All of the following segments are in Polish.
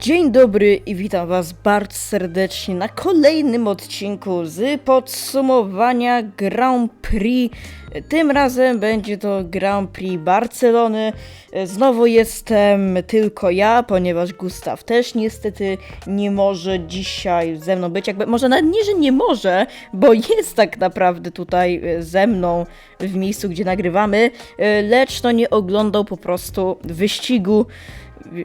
Dzień dobry i witam Was bardzo serdecznie na kolejnym odcinku z podsumowania Grand Prix. Tym razem będzie to Grand Prix Barcelony. Znowu jestem tylko ja, ponieważ Gustaw też niestety nie może dzisiaj ze mną być. Jakby może nawet nie, że nie może, bo jest tak naprawdę tutaj ze mną w miejscu, gdzie nagrywamy, lecz no nie oglądał po prostu wyścigu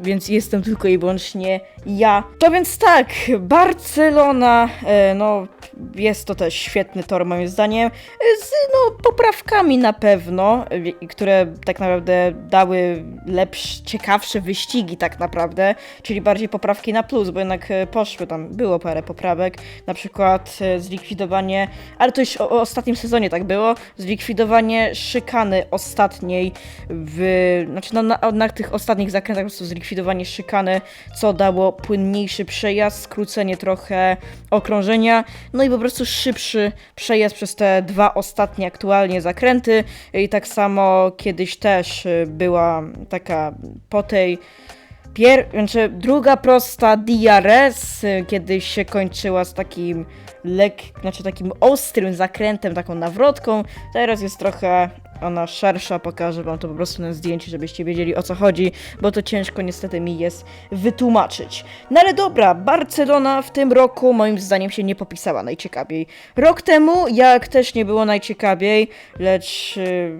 więc jestem tylko i wyłącznie ja. To więc tak, Barcelona, e, no jest to też świetny tor moim zdaniem, e, z no poprawkami na pewno, e, które tak naprawdę dały lepsze, ciekawsze wyścigi tak naprawdę, czyli bardziej poprawki na plus, bo jednak poszły tam, było parę poprawek, na przykład zlikwidowanie, ale to już o, o ostatnim sezonie tak było, zlikwidowanie szykany ostatniej w, znaczy na, na, na tych ostatnich zakrętach po prostu zlikwidowanie szykany, co dało płynniejszy przejazd, skrócenie trochę okrążenia, no i po prostu szybszy przejazd przez te dwa ostatnie aktualnie zakręty i tak samo kiedyś też y, była taka po tej Pier... Znaczy, druga prosta DRS y, kiedyś się kończyła z takim lek... znaczy takim ostrym zakrętem, taką nawrotką. Teraz jest trochę ona szersza, pokażę wam to po prostu na zdjęciu, żebyście wiedzieli o co chodzi, bo to ciężko niestety mi jest wytłumaczyć. No ale dobra, Barcelona w tym roku moim zdaniem się nie popisała najciekawiej. Rok temu, jak też nie było najciekawiej, lecz... y,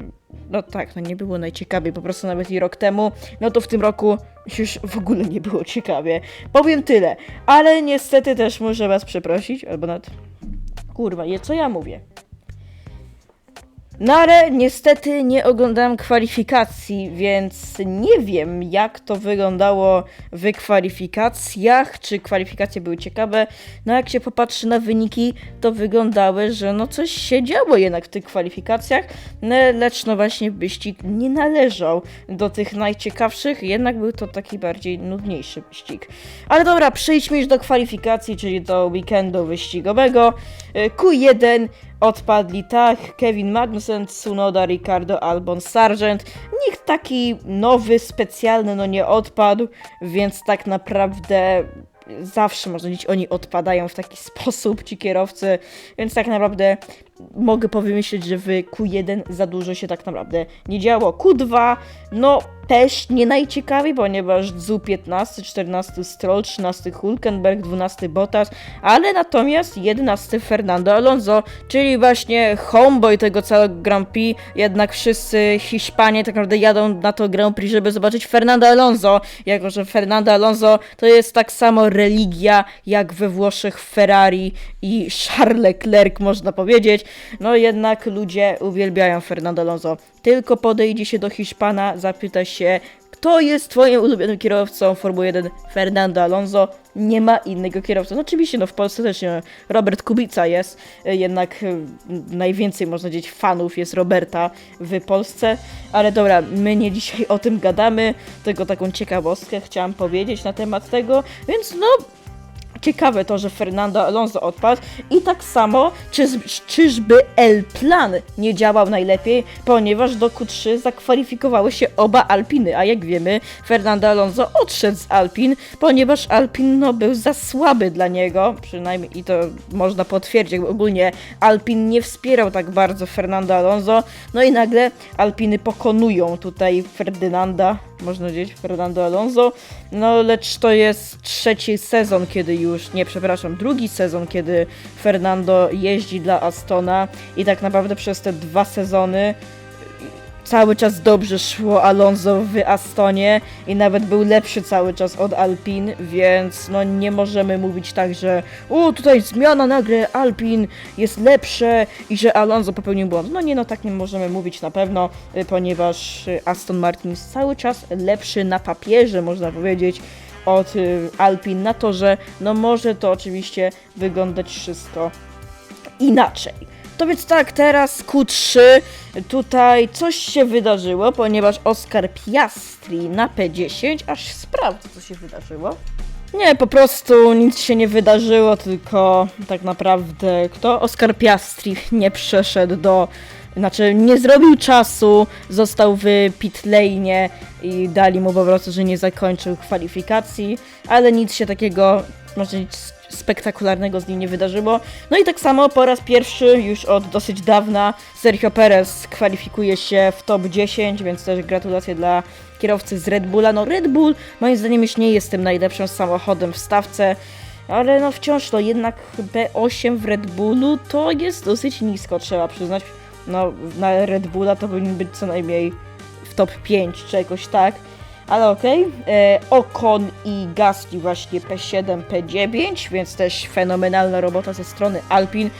no tak, no nie było najciekawiej, po prostu nawet i rok temu, no to w tym roku już w ogóle nie było ciekawie. Powiem tyle, ale niestety też muszę was przeprosić, albo nawet... Kurwa, je, co ja mówię? No ale niestety nie oglądałem kwalifikacji, więc nie wiem jak to wyglądało w kwalifikacjach, czy kwalifikacje były ciekawe. No jak się popatrzy na wyniki, to wyglądały, że no coś się działo jednak w tych kwalifikacjach, no, lecz no właśnie wyścig nie należał do tych najciekawszych, jednak był to taki bardziej nudniejszy wyścig. Ale dobra, przejdźmy już do kwalifikacji, czyli do weekendu wyścigowego. Y, Q1 odpadli tak Kevin Magnussen, Tsunoda, Ricardo, Albon, Sargent. Nikt taki nowy, specjalny no nie odpadł, więc tak naprawdę zawsze można powiedzieć, oni odpadają w taki sposób, ci kierowcy, więc tak naprawdę mogę pomyśleć, że w Q1 za dużo się tak naprawdę nie działo. Q2, no też nie najciekawiej, ponieważ Zu 15, 14 Stroll, 13 Hulkenberg, 12 Bottas, ale natomiast 11 Fernando Alonso, czyli właśnie homeboy tego całego Grand Prix, jednak wszyscy Hiszpanie tak naprawdę jadą na to Grand Prix, żeby zobaczyć Fernando Alonso, jako że Fernando Alonso to jest tak samo religia jak we Włoszech Ferrari i Charles Leclerc można powiedzieć, no jednak ludzie uwielbiają Fernando Alonso. Tylko podejdzie się do Hiszpana, zapyta się, kto jest twoim ulubionym kierowcą Formuły 1? Fernando Alonso. Nie ma innego kierowcy. No oczywiście, no w Polsce też nie. Robert Kubica jest, jednak e, najwięcej można powiedzieć fanów jest Roberta w Polsce. Ale dobra, my nie dzisiaj o tym gadamy, tylko taką ciekawostkę chciałam powiedzieć na temat tego, więc no Ciekawe to, że Fernando Alonso odpadł i tak samo, czy, czyżby El Plan nie działał najlepiej, ponieważ do Q3 zakwalifikowały się oba Alpiny, a jak wiemy, Fernando Alonso odszedł z Alpin, ponieważ Alpin no, był za słaby dla niego, przynajmniej i to można potwierdzić, ogólnie Alpin nie wspierał tak bardzo Fernando Alonso, no i nagle Alpiny pokonują tutaj Ferdynanda, można powiedzieć Fernando Alonso, no lecz to jest trzeci sezon, kiedy już, nie przepraszam, drugi sezon, kiedy Fernando jeździ dla Astona i tak naprawdę przez te dwa sezony cały czas dobrze szło Alonso w Astonie i nawet był lepszy cały czas od Alpin, więc no nie możemy mówić tak, że o tutaj zmiana nagle Alpin jest lepsze i że Alonso popełnił błąd. No nie, no tak nie możemy mówić na pewno, y, ponieważ y, Aston Martin jest cały czas lepszy na papierze, można powiedzieć, od y, Alpin na torze. No może to oczywiście wyglądać wszystko inaczej. To więc tak, teraz Q3. Tutaj coś się wydarzyło, ponieważ Oscar Piastri na P10, aż sprawdzę co się wydarzyło. Nie, po prostu nic się nie wydarzyło, tylko tak naprawdę kto? Oscar Piastri nie przeszedł do znaczy nie zrobił czasu, został w pit i dali mu po prostu, że nie zakończył kwalifikacji, ale nic się takiego, można powiedzieć, spektakularnego z nim nie wydarzyło. No i tak samo po raz pierwszy już od dosyć dawna Sergio Perez kwalifikuje się w top 10, więc też gratulacje dla kierowcy z Red Bulla. No Red Bull moim zdaniem już nie jest tym najlepszym samochodem w stawce, ale no wciąż to jednak P8 w Red Bullu to jest dosyć nisko, trzeba przyznać. No na Red Bulla to powinien być co najmniej w top 5 czy jakoś tak. Ale okej. E, Ocon i Gasly właśnie P7, P9, więc też fenomenalna robota ze strony Alpin,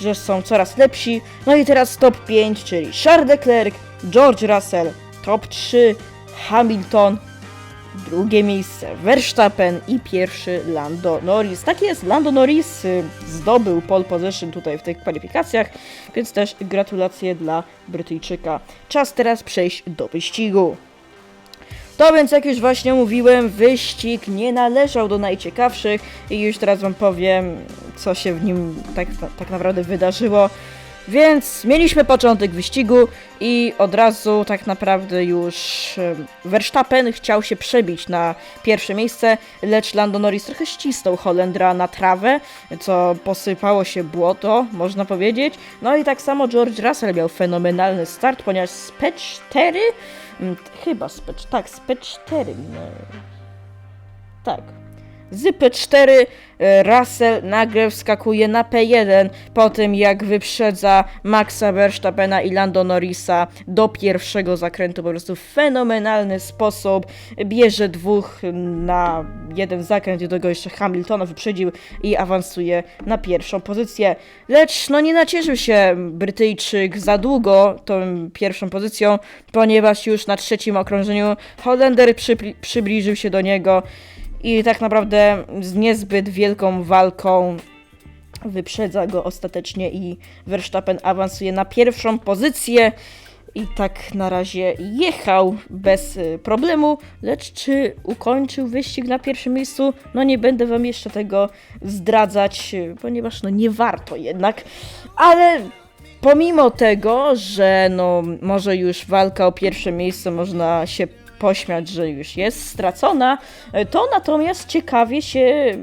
że są coraz lepsi. No i teraz top 5, czyli Charles Leclerc, George Russell, top 3 Hamilton, drugie miejsce Verstappen i pierwszy Lando Norris. Tak jest, Lando Norris y, zdobył pole position tutaj w tych kwalifikacjach, więc też gratulacje dla Brytyjczyka. Czas teraz przejść do wyścigu. To więc, jak już właśnie mówiłem, wyścig nie należał do najciekawszych i już teraz wam powiem, co się w nim tak, tak naprawdę wydarzyło. Więc mieliśmy początek wyścigu i od razu tak naprawdę już Verstappen chciał się przebić na pierwsze miejsce, lecz Lando Norris trochę ścisnął Holendra na trawę, co posypało się błoto, można powiedzieć. No i tak samo George Russell miał fenomenalny start, ponieważ z P4, mm, chyba z P, tak, z P4 minął. Tak. Z P4 e, Russell nagle wskakuje na P1 po tym jak wyprzedza Maxa Verstappena i Lando Norrisa do pierwszego zakrętu po prostu w fenomenalny sposób. Bierze dwóch na jeden zakręt do tego jeszcze Hamiltona wyprzedził i awansuje na pierwszą pozycję. Lecz no nie nacieszył się Brytyjczyk za długo tą pierwszą pozycją, ponieważ już na trzecim okrążeniu Holender przybliżył się do niego i tak naprawdę z niezbyt wielką walką wyprzedza go ostatecznie i Verstappen awansuje na pierwszą pozycję i tak na razie jechał bez y, problemu, lecz czy ukończył wyścig na pierwszym miejscu? No nie będę wam jeszcze tego zdradzać, y, ponieważ no nie warto jednak, ale pomimo tego, że no może już walka o pierwsze miejsce można się pośmiać, że już jest stracona, to natomiast ciekawie się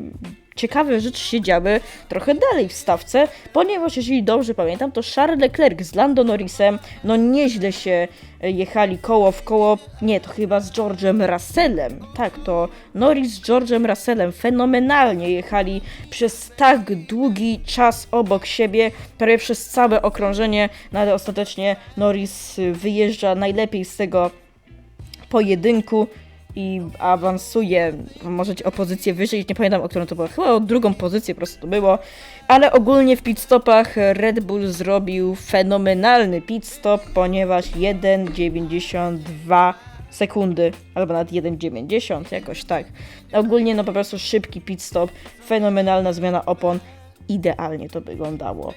ciekawe rzeczy się działy trochę dalej w stawce, ponieważ jeżeli dobrze pamiętam, to Charles Leclerc z Lando Norrisem, no nieźle się jechali koło w koło, nie, to chyba z George'em Russellem, tak, to Norris z George'em Russellem fenomenalnie jechali przez tak długi czas obok siebie, prawie przez całe okrążenie, no ale ostatecznie Norris wyjeżdża najlepiej z tego pojedynku i awansuje, może o pozycję wyżej, nie pamiętam o którą to było, chyba o drugą pozycję po prostu to było, ale ogólnie w pit stopach Red Bull zrobił fenomenalny pit stop, ponieważ 1,92 sekundy, albo nawet 1,90, jakoś tak. Ogólnie no po prostu szybki pit stop, fenomenalna zmiana opon, idealnie to wyglądało.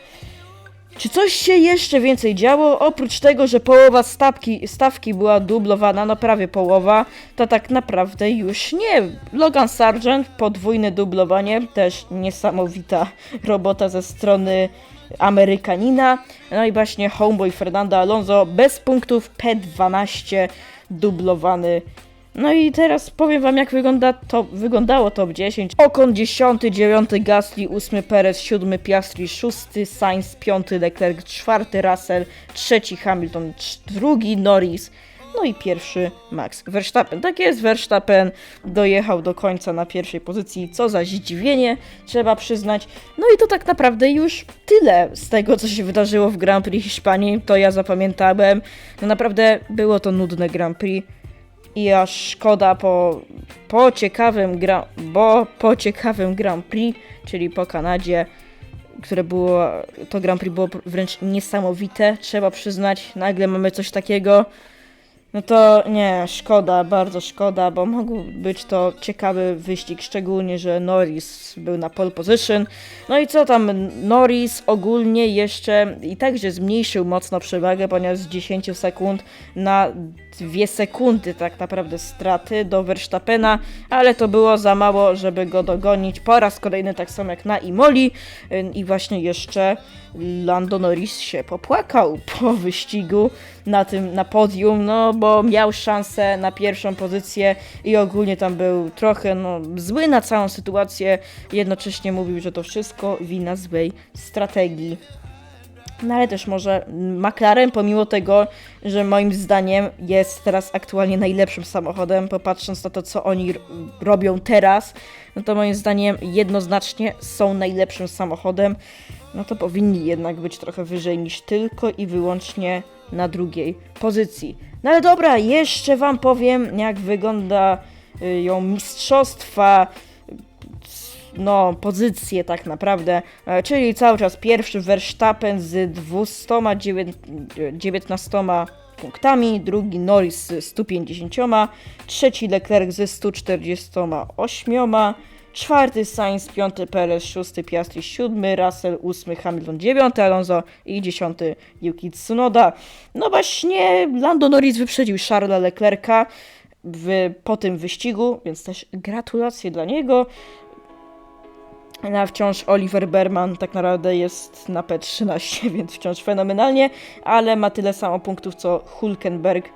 Czy coś się jeszcze więcej działo? Oprócz tego, że połowa stawki, stawki była dublowana, no prawie połowa, to tak naprawdę już nie. Logan Sargent, podwójne dublowanie, też niesamowita robota ze strony Amerykanina. No i właśnie homeboy Fernando Alonso bez punktów P12 dublowany no i teraz powiem wam, jak wygląda to, wyglądało top 10. Okon 10, 9 Gasly, 8 Perez, 7 Piastri, 6 Sainz, 5 Leclerc, 4 Russell, 3 Hamilton, 2 Norris, no i pierwszy Max Verstappen. Tak jest, Verstappen dojechał do końca na pierwszej pozycji, co za zdziwienie, trzeba przyznać. No i to tak naprawdę już tyle z tego, co się wydarzyło w Grand Prix Hiszpanii, to ja zapamiętałem. No naprawdę było to nudne Grand Prix i aż szkoda po, po ciekawym gra, bo po ciekawym Grand Prix, czyli po Kanadzie, które było, to Grand Prix było wręcz niesamowite, trzeba przyznać, nagle mamy coś takiego. No to nie, szkoda, bardzo szkoda, bo mógł być to ciekawy wyścig, szczególnie, że Norris był na pole position. No i co tam, Norris ogólnie jeszcze i także zmniejszył mocno przewagę, ponieważ z 10 sekund na 2 sekundy tak naprawdę straty do Verstappena, ale to było za mało, żeby go dogonić. Po raz kolejny tak samo jak na Imoli i właśnie jeszcze Lando Norris się popłakał po wyścigu na tym, na podium, no bo miał szansę na pierwszą pozycję i ogólnie tam był trochę no, zły na całą sytuację, jednocześnie mówił, że to wszystko wina złej strategii. No ale też może McLaren, pomimo tego, że moim zdaniem jest teraz aktualnie najlepszym samochodem, popatrząc na to, co oni robią teraz, no to moim zdaniem jednoznacznie są najlepszym samochodem, no to powinni jednak być trochę wyżej niż tylko i wyłącznie na drugiej pozycji. No ale dobra, jeszcze wam powiem, jak wygląda y, ją mistrzostwa no, pozycję tak naprawdę, e, czyli cały czas pierwszy Verstappen z 219 punktami, drugi Norris z 150, trzeci Leclerc ze 148, czwarty Sainz, piąty Perez, szósty Piastri, siódmy Russell, ósmy Hamilton, dziewiąty Alonso i dziesiąty Yuki Tsunoda. No właśnie, Lando Norris wyprzedził Charlesa Leclerca w, po tym wyścigu, więc też gratulacje dla niego. A wciąż Oliver Berman tak naprawdę jest na P13, więc wciąż fenomenalnie, ale ma tyle samo punktów co Hulkenberg.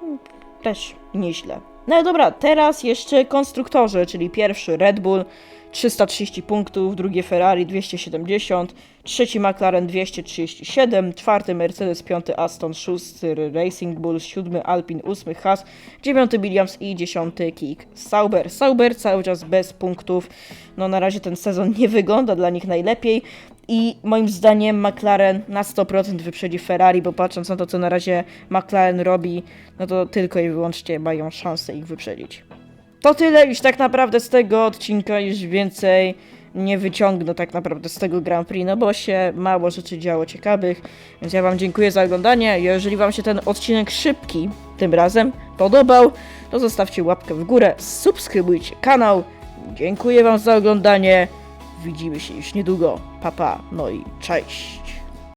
Hmm, Też nieźle. No dobra, teraz jeszcze konstruktorzy, czyli pierwszy Red Bull 330 punktów, drugie Ferrari 270, trzeci McLaren 237, czwarty Mercedes, piąty Aston, szósty Racing Bull, siódmy Alpine, ósmy Haas, dziewiąty Williams i dziesiąty Kick Sauber. Sauber cały czas bez punktów. No na razie ten sezon nie wygląda dla nich najlepiej i moim zdaniem McLaren na 100% wyprzedzi Ferrari, bo patrząc na to, co na razie McLaren robi, no to tylko i wyłącznie mają szansę ich wyprzedzić. To tyle już tak naprawdę z tego odcinka, już więcej nie wyciągnę tak naprawdę z tego Grand Prix, no bo się mało rzeczy działo ciekawych, więc ja wam dziękuję za oglądanie. Jeżeli wam się ten odcinek szybki tym razem podobał, to zostawcie łapkę w górę, subskrybujcie kanał. Dziękuję wam za oglądanie. Widzimy się już niedługo. Papa, pa. no i cześć.